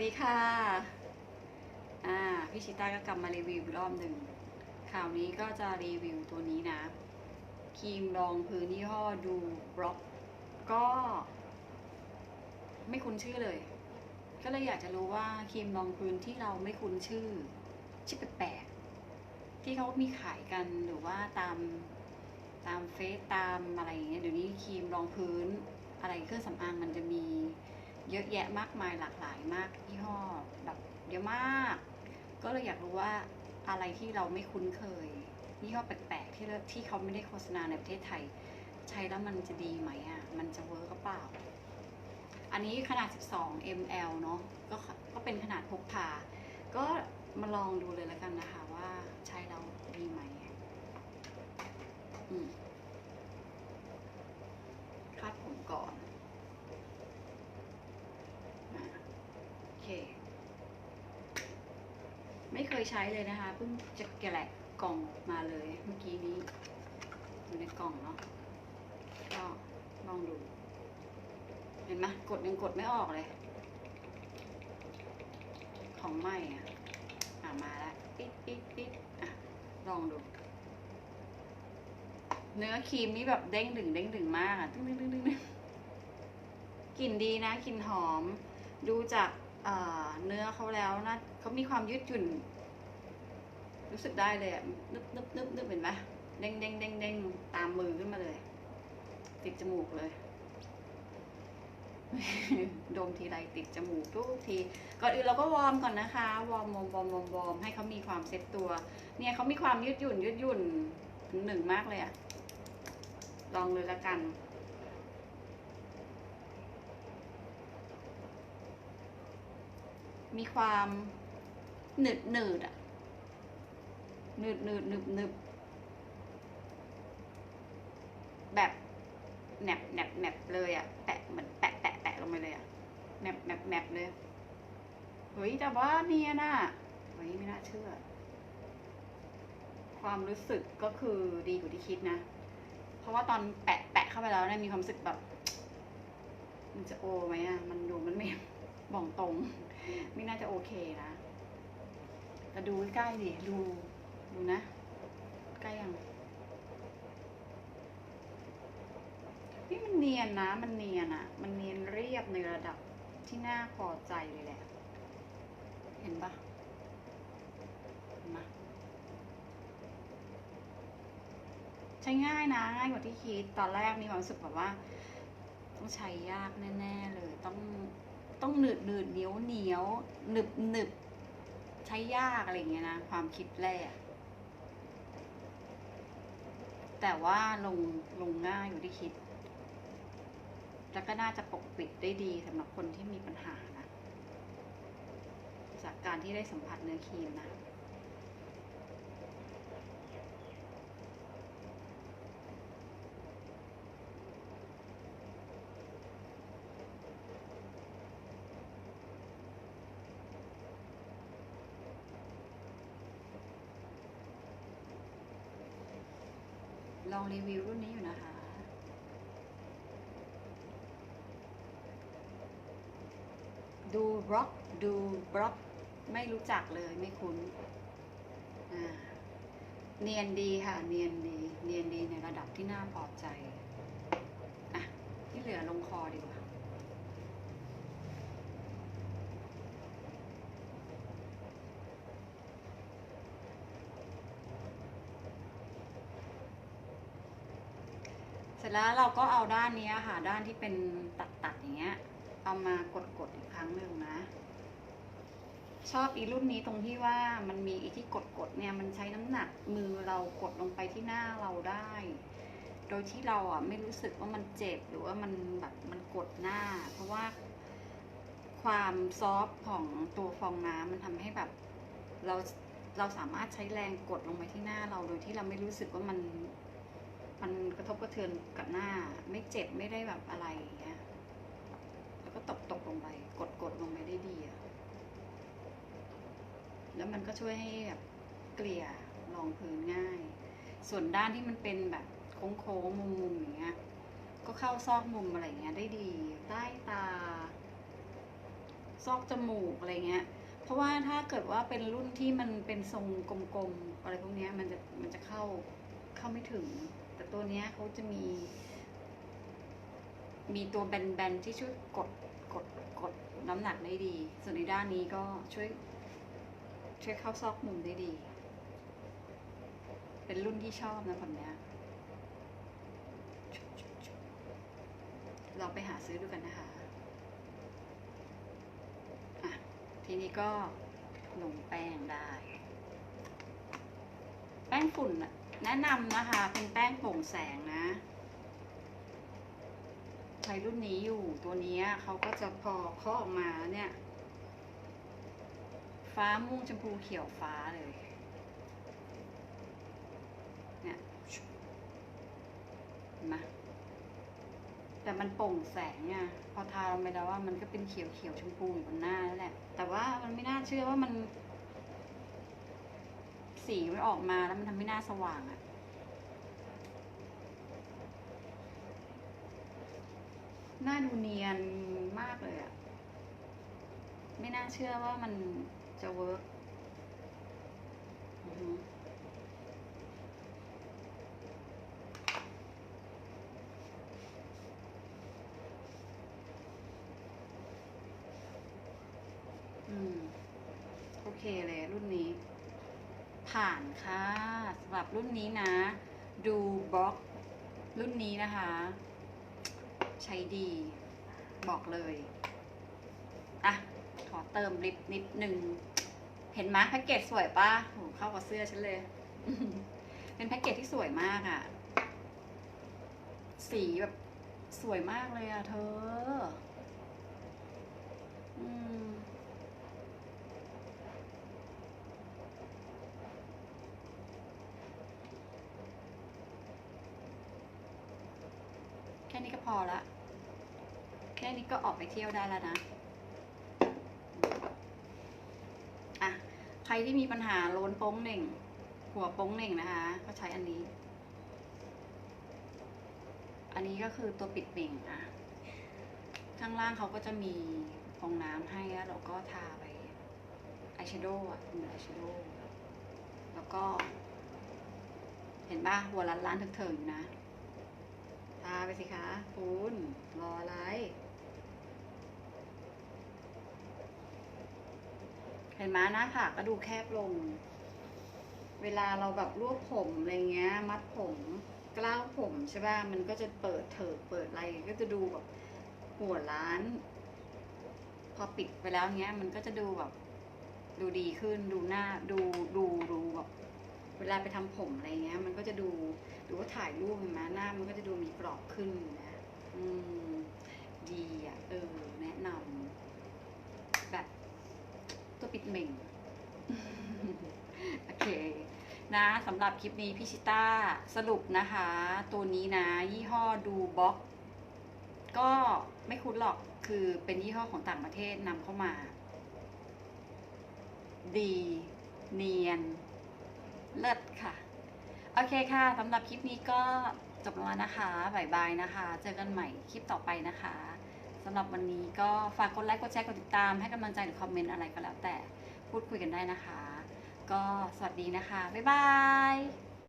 ดีค่ะ อ่า พี่ชิต้าก็กลับมารีวิวอีกรอบหนึ่งคราวนี้ก็จะรีวิวตัวนี้นะ ครีมรองพื้นยี่ห้อดูบล็อก ก็ ไม่คุ้นชื่อเลย ก็เลยอยากจะรู้ว่าครีมรองพื้นที่เราไม่คุ้นชื่อชื่อแปลกๆที่เขามีขายกันหรือว่าตามตามเฟซตามอะไรอย่างเงี้ยเดี๋ยวนี้ครีมรองพื้นอะไรเครื่องสำอางมันจะมี เยอะแยะมากมายหลากหลายมากยี่ห้อแบบเยอะมาก ก็เลยอยากรู้ว่าอะไรที่เราไม่คุ้นเคยยี่ห้อแปลกๆที่ที่เขาไม่ได้โฆษณาในประเทศไทย ใช้แล้วมันจะดีไหมอะมันจะเวิร์กหรือเปล่า อันนี้ขนาด 12 ml เนาะก็ก็เป็นขนาดพกพา ก็มาลองดูเลยแล้วกันนะคะว่าใช้แล้วดีไหมอืมคาดผมก่อนอะโอเค ไม่เค ยใช้เลยนะคะเพิ่งจะแกะกล่องมาเลยเมื่อกี้นี้อยู่ในกล่องเนาะก็ลองดู เห็นไหมกดยังกดไม่ออกเลย ของใหม่อะอะมาแล้วปิ๊ดปิ๊ดปิ๊ดอะลองดู เนื้อครีมนี่แบบเด้งดึงเด้งดึงมากอะตึ้งตึ้งตึ้งตึ้งกลิ่นดีนะกลิ่นหอม ดูจากเนื้อเขาแล้วนะเขามีความยืดหยุ่น รู้สึกได้เลยอะนึบนึบนึบนึบเห็นไหมเด้งเด้งเด้งเด้งตามมือขึ้นมาเลย ติดจมูกเลยดมทีไรติดจมูกทุกที ก่อนอื่นเราก็วอร์มก่อนนะคะ วอร์มวอร์มวอร์มวอร์มวอร์มให้เขามีความเซ็ตตัว เนี่ยเขามีความยืดหยุ่น ยืดหยุ่นหนึ่งมากเลยอะลองเลยละกันมีความหนืดหนืดอะ หนืดหนืดหนึบหนึบแบบแหนบแหนบแหนบเลยอะแปะเหมือนแปะแปะแปะลงไปเลยอะแหนบแหนบแหนบเลยเฮ้ยแต่ว่าเนี่ยนะเฮ้ยไม่น่าเชื่อ ความรู้สึกก็คือดีกว่าที่คิดนะ เพราะว่าตอนแปะแปะเข้าไปแล้วเนี่ยมีความรู้สึกแบบ มันจะโอไหมอะมันดูมันไม่บอกตรง ไม่น่าจะโอเคนะแต่ดูใกล้ๆดิดู ดูนะ ใกล้ยังนี่มันเนียนนะ มันเนียนอะมันเนียนเรียบในระดับที่น่าพอใจเลยแหละ เห็นปะเห็นปะใช้ง่ายนะ ง่ายกว่าที่คิด ตอนแรกมีความรู้สึกแบบว่า ต้องใช้ยากแน่ ๆ เลย ต้องต้องหนืดหนืดเหนียวเหนียวหนึบหนึบใช้ยากอะไรอย่างเงี้ยนะ ความคิดแรก แต่ว่าลงลงง่ายอยู่ที่คิด แล้วก็น่าจะปกปิดได้ดีสำหรับคนที่มีปัญหานะ จากการที่ได้สัมผัสเนื้อครีมนะ ลองรีวิวรุ่นนี้อยู่นะคะ ดูบล็อกดูบล็อกไม่รู้จักเลยไม่คุ้นเนียนดีค่ะ เนียนดี เนียนดีในระดับที่น่าพอใจ อะ ที่เหลือลงคอดีกว่า ร็จแล้วเราก็เอาด้านนี้ค่ะ ด้านที่เป็นตัดๆอย่างเงี้ย เอามากดๆอีกครั้งหนึ่งนะ ชอบอีรุ่นนี้ตรงที่ว่ามันมีอีที่กดๆเนี่ยมันใช้น้ำหนักมือเรากดลงไปที่หน้าเราได้ โดยที่เราอะไม่รู้สึกว่ามันเจ็บหรือว่ามันแบบมันกดหน้า เพราะว่าความซอฟต์ของตัวฟองน้ำมันทำให้แบบเราเราสามารถใช้แรงกดลงไปที่หน้าเราโดยที่เราไม่รู้สึกว่ามัน มันกระทบกระเทือนกับหน้า ไม่เจ็บไม่ได้แบบอะไรอย่างเงี้ยแล้วก็ตกตกลงไป กดกดลงไปได้ดีอะแล้วมันก็ช่วยให้แบบเกลี่ยรองพื้นง่าย ส่วนด้านที่มันเป็นแบบโค้งๆมุมๆอย่างเงี้ย ก็เข้าซอกมุมอะไรอย่างเงี้ยได้ดีใต้ตา ซอกจมูกอะไรเงี้ย เพราะว่าถ้าเกิดว่าเป็นรุ่นที่มันเป็นทรงกลมๆอะไรพวกเนี้ยมันจะมันจะเข้าเข้าไม่ถึง แต่ตัวเนี้ยเขาจะมี มีตัวแบนๆที่ช่วยกดกดกดน้ำหนักได้ดี ส่วนในด้านนี้ก็ช่วย ช่วยเข้าซอกมุมได้ดี เป็นรุ่นที่ชอบนะแบบเนี้ยลองไปหาซื้อดูกันนะคะอะทีนี้ก็ลงแป้งได้ แป้งฝุ่นแนะนำนะคะ เป็นแป้งโปร่งแสงนะใช้รุ่นนี้อยู่ตัวนี้เขาก็จะพอเคาะออกมาเนี่ย ฟ้าม่วงชมพูเขียวฟ้าเลยเนี่ยเห็นไหมแต่มันโปร่งแสงเนี่ยพอทาลงไปแล้วว่ามันก็เป็นเขียวเขียวชมพูอยู่บนหน้านั่นแหละ แต่ว่ามันไม่น่าเชื่อว่ามัน สีมันออกมาแล้วมันทำให้หน้าสว่างอะหน้าดูเนียนมากเลยอะไม่น่าเชื่อว่ามันจะเวิร์กอือหืออืมโอเคเลยรุ่นนี้ ผ่านค่ะสำหรับรุ่นนี้นะ ดูบล็อกรุ่นนี้นะคะ ใช้ดีบอกเลยอะขอเติมลิปนิดนึง เห็นไหมแพ็กเกจสวยปะโหเข้ากับเสื้อฉันเลย เป็นแพ็กเกจที่สวยมากอะ่ะ สีแบบสวยมากเลยอะ่ะเธอ อืม แค่นี้ก็พ อละ แค่นี้ก็ออกไปเที่ยวได้แล้วนะ อะ ใครที่มีปัญหาโลนโป้งเหน่ง หัวโป้งเหน่งนะคะ ก็ใช้อันนี้ อันนี้ก็คือตัวปิดเบ่งอะ ข้างล่างเขาก็จะมีฟองน้ำให้แล้วเราก็ทาไปอายแชโดว์อะเป็นอายแชโดว์แล้วก็ เห็นป่ะหัวล้านล้านเถิงๆอยู่นะ ทาไปสิคะคุณรออะไร เห็นไหมหน้าผากก็ดูแคบลง เวลาเราแบบรวบผมอะไรเงี้ย มัดผมกล้าวผมใช่ป่ะ มันก็จะเปิดเถิกเปิดอะไร ก็จะดูแบบหัวล้าน พอปิดไปแล้วเงี้ย มันก็จะดูแบบ ดูดีขึ้น ดูหน้า ดู ดู ดูแบบ เวลาไปทำผมอะไรเงี้ย มันก็จะดูดูว่าถ่ายรูปเห็นไหมหน้ามันก็จะดูมีกรอบขึ้นนะอืมดีอะเออ แนะนำแบบตัวปิดเหม่งโอเค นะสำหรับคลิปนี้พี่ชิต้าสรุปนะคะ ตัวนี้นะ ยี่ห้อดูบ็อกก็ไม่คุ้นหรอกคือเป็นยี่ห้อของต่างประเทศนำเข้ามา ดี เนียน เลิศค่ะ โอเคค่ะสำหรับคลิปนี้ก็จบลงแล้วนะคะบ๊ายบายนะคะ เจอกันใหม่คลิปต่อไปนะคะสำหรับวันนี้ก็ฝากกดไลค์กดแชร์กดติดตามให้กำลังใจหรือคอมเมนต์อะไรก็แล้วแต่พูดคุยกันได้นะคะ ก็สวัสดีนะคะ บ๊ายบาย